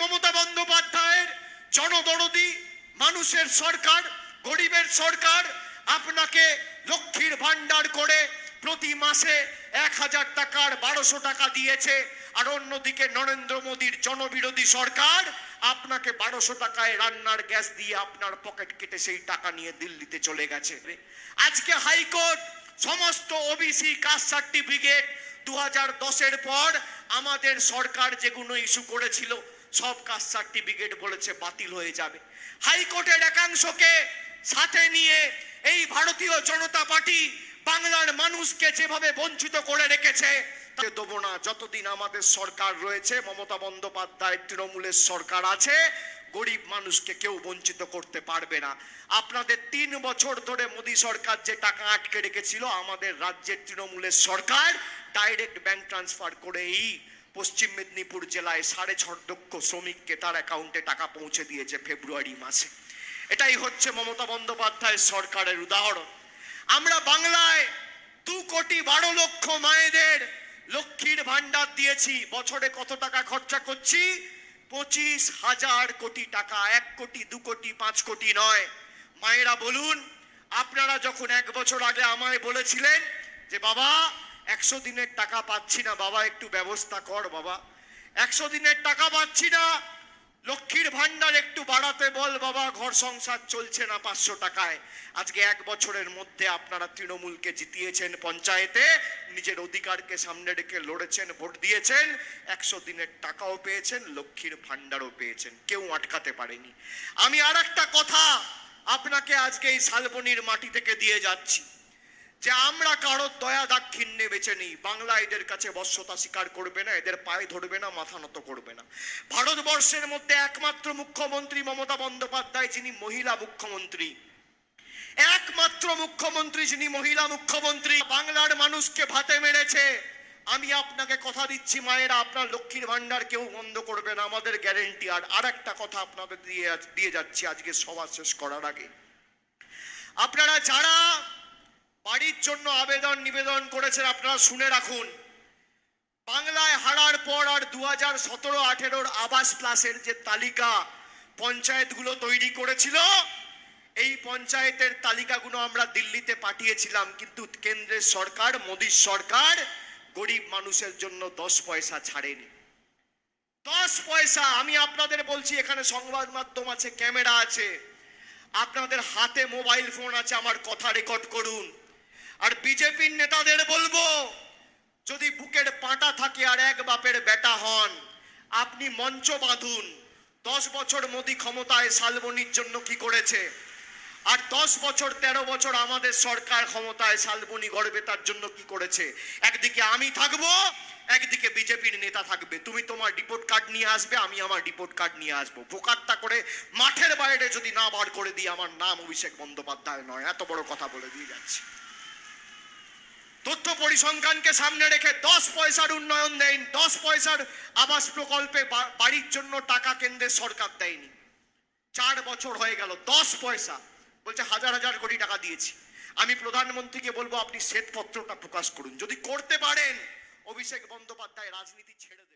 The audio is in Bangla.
মমতা বন্দ্যোপাধ্যায়ের জনদরদি, মানুষের সরকার, গরিবের সরকার, আপনাকে লক্ষ্মীর ভান্ডার করে প্রতি মাসে এক হাজার টাকার বারোশো টাকা দিয়েছে। আর অন্যদিকে নরেন্দ্র মোদীর জনবিরোধী সরকার, আপনাকে বারোশো টাকায় রান্নার গ্যাস দিয়ে আপনার পকেট কেটে সেই টাকা নিয়ে দিল্লিতে চলে গেছে। আজকে হাইকোর্ট সমস্ত ওবিসি কাস্ট সার্টিফিকেট দু হাজার দশের পর আমাদের সরকার যেগুলো ইস্যু করেছিল সব কাস্ট সার্টিফিকেট বলেছে, বাতিল হয়ে যাবে। হাইকোর্টের একাংশকে সাথে নিয়ে এই ভারতীয় জনতা পার্টি বাংলার মানুষকে যেভাবে বঞ্চিত করে রেখেছে, তাকে দেবো না। যতদিন আমাদের সরকার রয়েছে, মমতা বন্দ্যোপাধ্যায়, তৃণমূলের সরকার আছে, গরিব মানুষকে কেউ বঞ্চিত করতে পারবে না। আপনাদের তিন বছর ধরে মোদী সরকার যে টাকা আটকে রেখেছিল, আমাদের রাজ্যের তৃণমূলের সরকার ডাইরেক্ট ব্যাংক ট্রান্সফার করে এই পশ্চিম মেদিনীপুর জেলায় সাড়ে ছ লক্ষ শ্রমিককে তার অ্যাকাউন্টে টাকা পৌঁছে দিয়েছে ফেব্রুয়ারি মাসে। এটাই হচ্ছে মমতা বন্দ্যোপাধ্যায়ের সরকারের উদাহরণ। আমরা বাংলায় দু কোটি বারো লক্ষ মায়েদের লক্ষ্মীর ভান্ডার দিয়েছি। বছরে কত টাকা খরচা করছি? পঁচিশ হাজার কোটি টাকা। এক কোটি, দু কোটি, পাঁচ কোটি নয়। মায়েরা বলুন, আপনারা যখন এক বছর আগে আমায় বলেছিলেন যে, বাবা একশো দিনের টাকা পাচ্ছি না। বাবা, একটু ব্যবস্থা কর বাবা। একশো দিনের টাকা পাচ্ছি না। লক্ষ্মীর ভান্ডার একটু বাড়াতে বল বাবা। ঘর সংসার চলছে না পাঁচশো টাকায়। আজকে এক বছরের মধ্যে আপনারা তৃণমূলকে জিতিয়েছেন পঞ্চায়েতে। নিজের অধিকারকে সামনে রেখে লড়েছেন, ভোট দিয়েছেন। একশো দিনের টাকাও পেয়েছেন, লক্ষ্মীর ভান্ডারও পেয়েছেন। কেউ আটকাতে পারেনি। আমি আর একটা কথা আপনাকে আজকে এই শালবনির মাটি থেকে দিয়ে যাচ্ছি। যে আমরা কারোর দয়া দাক্ষিণ্যে বেঁচে নেই, বাংলা এদের কাছে বশ্যতা স্বীকার করবে না, এদের পায়ে ধরবে না, মাথা নত করবে না। ভারতবর্ষের মধ্যে একমাত্র মুখ্যমন্ত্রী মমতা বন্দ্যোপাধ্যায়, যিনি মহিলা মুখ্যমন্ত্রী। একমাত্র মুখ্যমন্ত্রী, যিনি মহিলা মুখ্যমন্ত্রী। বাংলার মানুষকে ভাতে মেরেছে। আমি আপনাকে কথা দিচ্ছি, মায়েরা, আপনার লক্ষ্মীর ভান্ডার কেউ বন্ধ করবে না, আমাদের গ্যারেন্টি আর আর একটা কথা আপনাদের দিয়ে দিয়ে যাচ্ছি আজকে সভা শেষ করার আগে। আপনারা যারা বাড়ির জন্য আবেদন, নিবেদন করেছেন, আপনারা শুনে রাখুন। বাংলায় হারার পর আর দু হাজার সতেরো আঠেরোর আবাস প্লাসের যে তালিকা পঞ্চায়েতগুলো তৈরি করেছিল, এই পঞ্চায়েতের তালিকাগুলো আমরা দিল্লিতে পাঠিয়েছিলাম, কিন্তু কেন্দ্রের সরকার, মোদীর সরকার গরিব মানুষের জন্য দশ পয়সা ছাড়েনি। দশ পয়সা, আমি আপনাদের বলছি, এখানে সংবাদ মাধ্যম আছে, ক্যামেরা আছে। আপনাদের হাতে মোবাইল ফোন আছে, আমার কথা রেকর্ড করুন। আর বিজেপির নেতাদের বলব, যদি বুকের পাটা থাকে আর এক বাপের বেটা হন, আপনি মঞ্চ বাঁধুন। দশ বছর মোদি ক্ষমতায় শালবনির জন্য কি করেছে? আর দশ বছর, তেরো বছর আমাদের সরকার ক্ষমতায় শালবনি গড়বে তার জন্য কি করেছে? একদিকে আমি থাকব, একদিকে বিজেপির নেতা থাকবে। তুমি তোমার রিপোর্ট কার্ড নিয়ে আসবে, আমি আমার রিপোর্ট কার্ড নিয়ে আসব। বোকারটা করে মাঠের বাইরে যদি না বার করে দিই, আমার নাম অভিষেক বন্দ্যোপাধ্যায় নয়। এত বড় কথা বলে দিয়ে যাচ্ছি। পরিসংখ্যানকে সামনে রেখে দশ পয়সার উন্নয়ন দেন দশ পয়সার আবাস প্রকল্পে বাড়ির জন্য টাকা কেন্দ্রের সরকার দেয়নি। চার বছর হয়ে গেল, দশ পয়সা, বলছে হাজার হাজার কোটি টাকা দিয়েছি। আমি প্রধানমন্ত্রীকে বলব, আপনি শ্বেতপত্রটা প্রকাশ করুন। যদি করতে পারেন, অভিষেক বন্দ্যোপাধ্যায় রাজনীতি ছেড়ে দেবে।